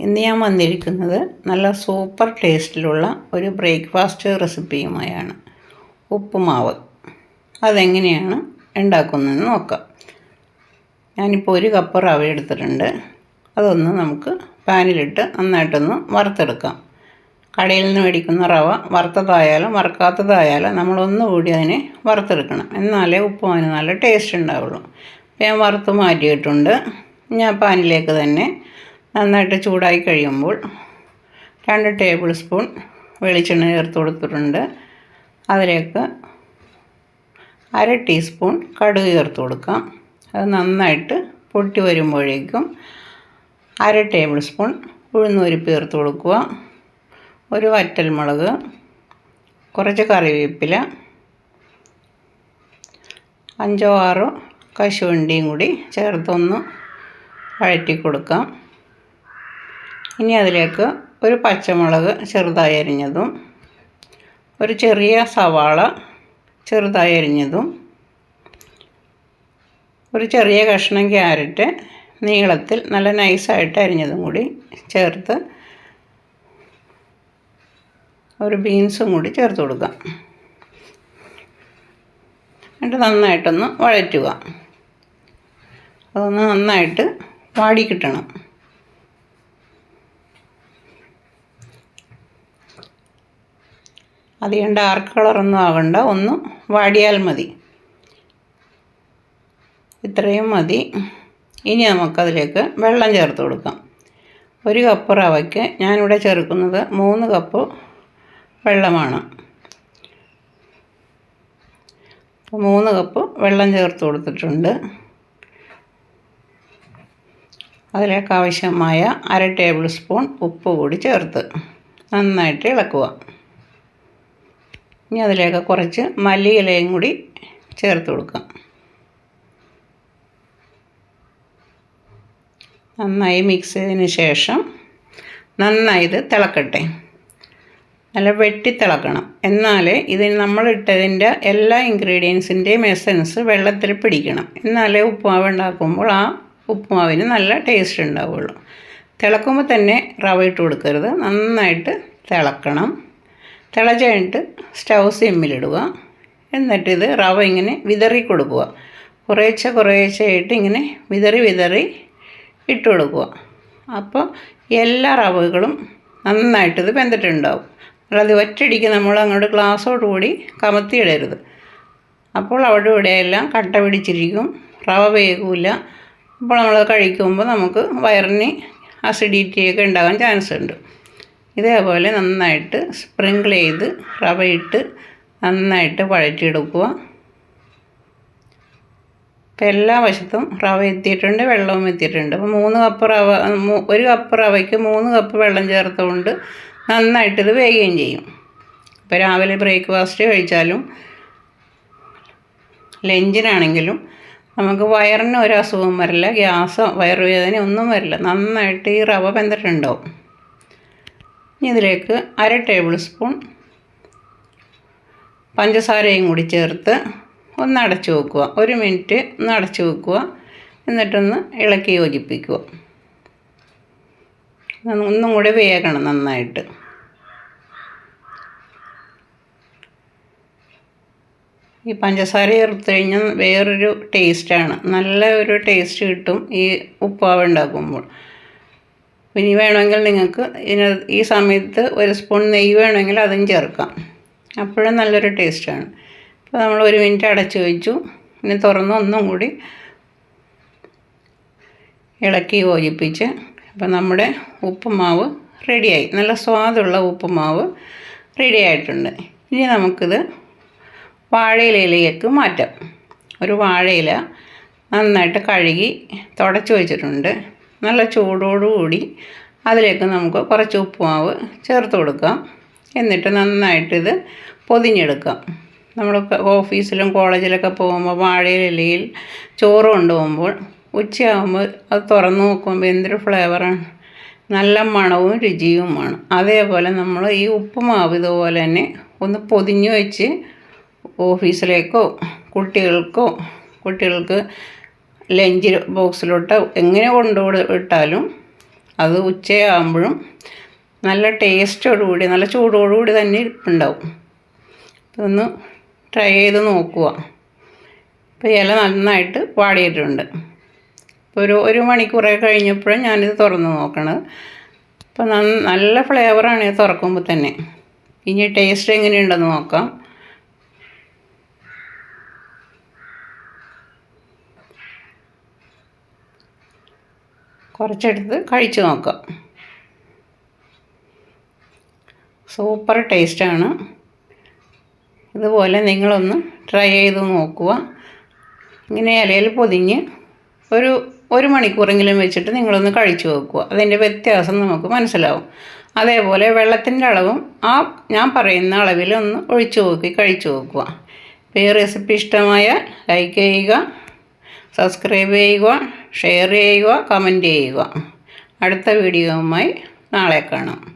ഇന്ന് ഞാൻ വന്നിരിക്കുന്നത് നല്ല സൂപ്പർ ടേസ്റ്റിലുള്ള ഒരു ബ്രേക്ക്ഫാസ്റ്റ് റെസിപ്പിയുമായാണ്. ഉപ്പുമാവ്. അതെങ്ങനെയാണ് ഉണ്ടാക്കുന്നതെന്ന് നോക്കാം. ഞാനിപ്പോൾ ഒരു കപ്പ് റവ എടുത്തിട്ടുണ്ട്. അതൊന്ന് നമുക്ക് പാനിലിട്ട് നന്നായിട്ടൊന്ന് വറുത്തെടുക്കാം. കടയിൽ നിന്ന് മേടിക്കുന്ന റവ വറുത്തതായാലും വറുക്കാത്തതായാലും നമ്മളൊന്നുകൂടി അതിനെ വറുത്തെടുക്കണം. എന്നാലേ ഉപ്പുമാവിന് നല്ല ടേസ്റ്റ് ഉണ്ടാവുള്ളൂ. ഞാൻ വറുത്ത് മാറ്റിയിട്ടുണ്ട്. ഞാൻ പാനിലേക്ക് തന്നെ നന്നായിട്ട് ചൂടായി കഴിയുമ്പോൾ രണ്ട് ടേബിൾ സ്പൂൺ വെളിച്ചെണ്ണ ചേർത്ത് കൊടുത്തിട്ടുണ്ട്. അതിലേക്ക് അര ടീസ്പൂൺ കടുക് ചേർത്ത് കൊടുക്കാം. അത് നന്നായിട്ട് പൊട്ടി വരുമ്പോഴേക്കും അര ടേബിൾ സ്പൂൺ ഉഴുന്നുരുപ്പ് ചേർത്ത് കൊടുക്കുക. ഒരു വറ്റൽമുളക് കുറച്ച് കറിവേപ്പില അഞ്ചോ ആറോ കശുവണ്ടിയും കൂടി ചേർത്തൊന്ന് വഴറ്റി കൊടുക്കാം. ഇനി അതിലേക്ക് ഒരു പച്ചമുളക് ചെറുതായി അരിഞ്ഞതും ഒരു ചെറിയ സവാള ചെറുതായി അരിഞ്ഞതും ഒരു ചെറിയ കഷ്ണം ക്യാരറ്റ് നീളത്തിൽ നല്ല നൈസായിട്ട് അരിഞ്ഞതും കൂടി ചേർത്ത് ഒരു ബീൻസും കൂടി ചേർത്ത് കൊടുക്കുക എന്നിട്ട് നന്നായിട്ടൊന്ന് വഴറ്റുക. അതൊന്ന് നന്നായിട്ട് വാടി കിട്ടണം. അധികം ഡാർക്ക് കളറൊന്നും ആകണ്ട ഒന്ന് വാടിയാൽ മതി. ഇത്രയും മതി. ഇനി നമുക്കതിലേക്ക് വെള്ളം ചേർത്ത് കൊടുക്കാം. ഒരു കപ്പ് റവയ്ക്ക് ഞാനിവിടെ ചേർക്കുന്നത് മൂന്ന് കപ്പ് വെള്ളമാണ്. മൂന്ന് കപ്പ് വെള്ളം ചേർത്ത് കൊടുത്തിട്ടുണ്ട്. അതിലേക്ക് ആവശ്യമായ അര ടേബിൾ സ്പൂൺ ഉപ്പ് കൂടി ചേർത്ത് നന്നായിട്ട് ഇളക്കുക. ഇനി അതിലേക്ക് കുറച്ച് മല്ലി ഇലയും കൂടി ചേർത്ത് കൊടുക്കാം. നന്നായി മിക്സ് ചെയ്തതിന് ശേഷം നന്നായി ഇത് തിളക്കട്ടെ. നല്ല വെട്ടി തിളക്കണം. എന്നാലേ ഇതിന് നമ്മളിട്ടതിന്റെ എല്ലാ ഇൻഗ്രീഡിയൻസിന്റെയും എസൻസ് വെള്ളത്തിൽ പിടിക്കണം. എന്നാലേ ഉപ്പുമാവ് ഉണ്ടാക്കുമ്പോൾ ആ ഉപ്പുമാവിന് നല്ല ടേസ്റ്റ് ഉണ്ടാവുള്ളൂ. തിളക്കുമ്പോൾ തന്നെ റവ ഇട്ട് കൊടുക്കരുത്. നന്നായിട്ട് തിളക്കണം. തിളച്ച് കഴിഞ്ഞിട്ട് സ്റ്റൗ സിമ്മിലിടുക. എന്നിട്ടിത് റവ ഇങ്ങനെ വിതറി കൊടുക്കുക. കുറേശ്ശെ കുറേശ്ശെയായിട്ട് ഇങ്ങനെ വിതറി വിതറി ഇട്ട് കൊടുക്കുക. അപ്പോൾ എല്ലാ റവകളും നന്നായിട്ടിത് വെന്തിട്ടുണ്ടാവും. അല്ലാതെ ഒറ്റയടിക്ക് നമ്മൾ അങ്ങോട്ട് ഗ്ലാസ്സോട് കൂടി കമത്തിയിടരുത്. അപ്പോൾ അവിടെ ഇവിടെയെല്ലാം കട്ട പിടിച്ചിരിക്കും. റവ വേകില്ല അപ്പോൾ നമ്മൾ കഴിക്കുമ്പോൾ നമുക്ക് വയറിന് അസിഡിറ്റിയൊക്കെ ഉണ്ടാകാൻ ചാൻസ് ഉണ്ട്. ഇതേപോലെ നന്നായിട്ട് സ്പ്രിങ്കിൾ ചെയ്ത് റവയിട്ട് നന്നായിട്ട് വഴറ്റിയെടുക്കുക. ഇപ്പം എല്ലാ വശത്തും റവ എത്തിയിട്ടുണ്ട് വെള്ളവും എത്തിയിട്ടുണ്ട്. അപ്പോൾ മൂന്ന് കപ്പ് റവ ഒരു കപ്പ് റവയ്ക്ക് മൂന്ന് കപ്പ് വെള്ളം ചേർത്തുകൊണ്ട് നന്നായിട്ടിത് വേകുകയും ചെയ്യും. ഇപ്പോൾ രാവിലെ ബ്രേക്ക്ഫാസ്റ്റ് കഴിച്ചാലും ലഞ്ചിനാണെങ്കിലും നമുക്ക് വയറിന് ഒരു അസുഖവും വരില്ല ഗ്യാസോ വയറുവേദന ഒന്നും വരില്ല. നന്നായിട്ട് ഈ റവ വെന്തിട്ടുണ്ടാവും. ഇനി ഇതിലേക്ക് അര ടേബിൾ സ്പൂൺ പഞ്ചസാരയും കൂടി ചേർത്ത് ഒന്ന് അടച്ചു വെക്കുക. ഒരു മിനിറ്റ് ഒന്ന് അടച്ചു വെക്കുക. എന്നിട്ടൊന്ന് ഇളക്കി യോജിപ്പിക്കുക. ഒന്നും കൂടി വേകണം നന്നായിട്ട്. ഈ പഞ്ചസാര ചേർത്ത് കഴിഞ്ഞാൽ വേറൊരു ടേസ്റ്റാണ് നല്ല ഒരു ടേസ്റ്റ് കിട്ടും ഈ ഉപ്പാവ് ഉണ്ടാക്കുമ്പോൾ. ഇനി വേണമെങ്കിൽ നിങ്ങൾക്ക് ഇതിന് ഈ സമയത്ത് ഒരു സ്പൂൺ നെയ്യ് വേണമെങ്കിൽ അതും ചേർക്കാം. അപ്പോഴും നല്ലൊരു ടേസ്റ്റാണ്. അപ്പോൾ നമ്മൾ ഒരു മിനിറ്റ് അടച്ചു വെച്ചു. ഇനി തുറന്ന് ഒന്നും കൂടി ഇളക്കി യോജിപ്പിച്ച് അപ്പോൾ നമ്മുടെ ഉപ്പുമാവ് റെഡിയായി. നല്ല സ്വാദുള്ള ഉപ്പുമാവ് റെഡി ആയിട്ടുണ്ട് ഇനി നമുക്കിത് വാഴയിലയിലേക്ക് മാറ്റാം. ഒരു വാഴയില നന്നായിട്ട് കഴുകി തുടച്ച് വെച്ചിട്ടുണ്ട്. നല്ല ചൂടോടുകൂടി അതിലേക്ക് നമുക്ക് കുറച്ച് ഉപ്പുമാവ് ചേർത്ത് കൊടുക്കാം. എന്നിട്ട് നന്നായിട്ടിത് പൊതിഞ്ഞെടുക്കാം. നമ്മൾ ഓഫീസിലും കോളേജിലൊക്കെ പോകുമ്പോൾ വാഴയിലയിൽ ചോറ് കൊണ്ടുപോകുമ്പോൾ ഉച്ചയാകുമ്പോൾ അത് തുറന്ന് നോക്കുമ്പോൾ എന്തൊരു ഫ്ലേവറാണ്. നല്ല മണവും രുചിയുമാണ്. അതേപോലെ നമ്മൾ ഈ ഉപ്പുമാവ് ഇതുപോലെ തന്നെ ഒന്ന് പൊതിഞ്ഞു വെച്ച് ഓഫീസിലേക്കോ കുട്ടികൾക്കോ കുട്ടികൾക്ക് ലഞ്ച് ബോക്സിലോട്ട് എങ്ങനെ കൊണ്ടുപോയി വിട്ടാലും അത് ഉച്ചയാകുമ്പോഴും നല്ല ടേസ്റ്റോടുകൂടി നല്ല ചൂടോടുകൂടി തന്നെ ഉണ്ടാവും ഇതൊന്ന് ട്രൈ ചെയ്ത് നോക്കുക ഇപ്പോൾ ഇല നന്നായിട്ട് വാടിയിട്ടുണ്ട്. ഇപ്പോൾ ഒരു ഒരു മണിക്കൂറൊക്കെ കഴിഞ്ഞപ്പോഴും ഞാനിത് തുറന്ന് നോക്കണത്. അപ്പോൾ നല്ല ഫ്ലേവറാണ് തുറക്കുമ്പോൾ തന്നെ. ഇനി ടേസ്റ്റ് എങ്ങനെയുണ്ടെന്ന് നോക്കാം. കുറച്ചെടുത്ത് കഴിച്ചു നോക്കാം. സൂപ്പർ ടേസ്റ്റാണ്. ഇതുപോലെ നിങ്ങളൊന്ന് ട്രൈ ചെയ്ത് നോക്കുക. ഇങ്ങനെ ഇലയിൽ പൊതിഞ്ഞ് ഒരു ഒരു മണിക്കൂറെങ്കിലും വെച്ചിട്ട് നിങ്ങളൊന്ന് കഴിച്ചു നോക്കുക. അതിന്റെ വ്യത്യാസം നമുക്ക് മനസ്സിലാവും. അതേപോലെ വെള്ളത്തിന്റെ അളവും ആ ഞാൻ പറയുന്ന അളവിൽ ഒന്ന് ഒഴിച്ചു നോക്കി കഴിച്ചു നോക്കുക. ഇപ്പോൾ ഈ റെസിപ്പി ഇഷ്ടമായ ലൈക്ക് ചെയ്യുക സബ്സ്ക്രൈബ് ചെയ്യുക. ഷെയർ ചെയ്യുക കമന്റ് ചെയ്യുക. അടുത്ത വീഡിയോവുമായി നാളെ കാണാം.